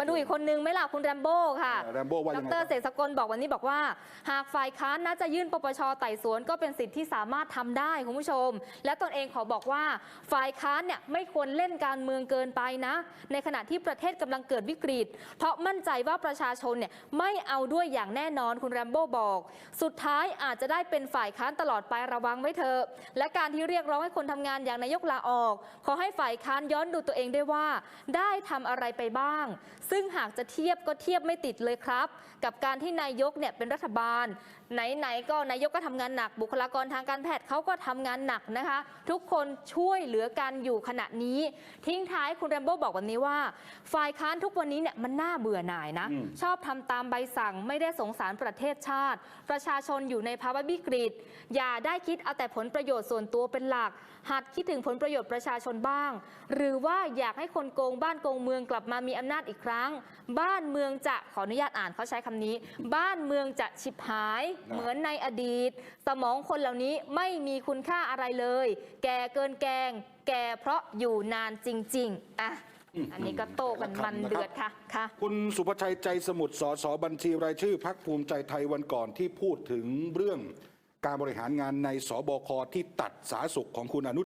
มาดูอีกคนนึงไหมล่ะคุณแรมโบ้ค่ะแรมโบ้ว่าดยังไงรครับเสกสกลบอกวันนี้บอกว่า หากฝ่ายค้านน่าจะยื่นปปชไต่สวนก็เป็นสิทธิ์ที่สามารถทำได้คุณผู้ชม และตนเองขอบอกว่า ฝ่ายค้านเนี่ยไม่ควรเล่นการเมืองเกินไปนะ ในขณะที่ประเทศกำลังเกิดวิกฤต เพราะมั่นใจว่าประชาชนเนี่ยไม่เอาด้วยอย่างแน่นอนคุณแรมโบ้บอก สุดท้ายอาจจะได้เป็นฝ่ายค้านตลอดไประวังไว้เถอะและการที่เรียกร้องให้คนทำงานอย่างนายกลาออก ขอให้ฝ่ายค้านย้อนดูตัวเองด้วยว่า ได้ทำอะไรไปบ้างซึ่งหากจะเทียบก็เทียบไม่ติดเลยครับ กับการที่นายกเนี่ยเป็นรัฐบาล ไหนๆก็นายกก็ทำงานหนัก บุคลากรทางการแพทย์เขาก็ทำงานหนักนะคะ ทุกคนช่วยเหลือกันอยู่ขณะนี้ ทิ้งท้ายคุณแรมโบ้บอกแบบนี้ว่า ฝ่ายค้านทุกวันนี้เนี่ยมันน่าเบื่อหน่ายนะอืมชอบทำตามใบสั่งไม่ได้สงสารประเทศชาติ ประชาชนอยู่ในภาวะวิกฤตอย่าได้คิดเอาแต่ผลประโยชน์ส่วนตัวเป็นหลัก หัดคิดถึงผลประโยชน์ประชาชนบ้าง หรือว่าอยากให้คนโกงบ้านโกงเมืองกลับมามีอำนาจอีกครั้งบ้านเมืองจะขออนุญาตอ่านเขาใช้คำนี้ บ้านเมืองจะฉิบหายนะเหมือนในอดีต สมองคนเหล่านี้ไม่มีคุณค่าอะไรเลย แก่เกินแกง แก่เพราะอยู่นานจริง ๆอะอันนี้ก็โต้กันมันเดือดค่ะค่ะ คุณสุภชัยใจสมุทรสสบัญชีรายชื่อพักภูมิใจไทยวันก่อนที่พูดถึงเรื่องการบริหารงานในสบคที่ตัดสาธารณสุขของคุณอนุ